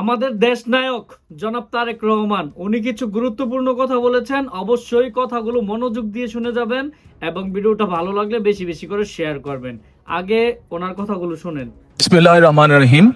আমাদের দেশ নায়ক জনাব তারেক রহমান, উনি কিছু গুরুত্বপূর্ণ কথা বলেছেন, অবশ্যই কথাগুলো মনোযোগ দিয়ে শুনে যাবেন এবং ভিডিওটা ভালো লাগলে বেশি বেশি করে শেয়ার করবেন। আগে ওনার কথাগুলো শুনেন। বিসমিল্লাহ রহমান রহিম।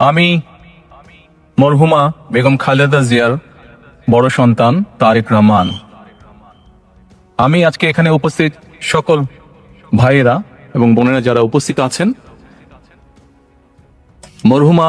আমি মরহুমা বেগম খালেদা জিয়ার বড় সন্তান তারেক রহমান। আমি আজকে এখানে উপস্থিত সকল ভাইয়েরা এবং বোনেরা যারা উপস্থিত আছেন, মরহুমা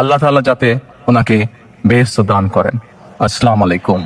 আল্লাহ তালা যাতে ওনাকে বেহস্ত দান করেন। আসসালাম আলাইকুম।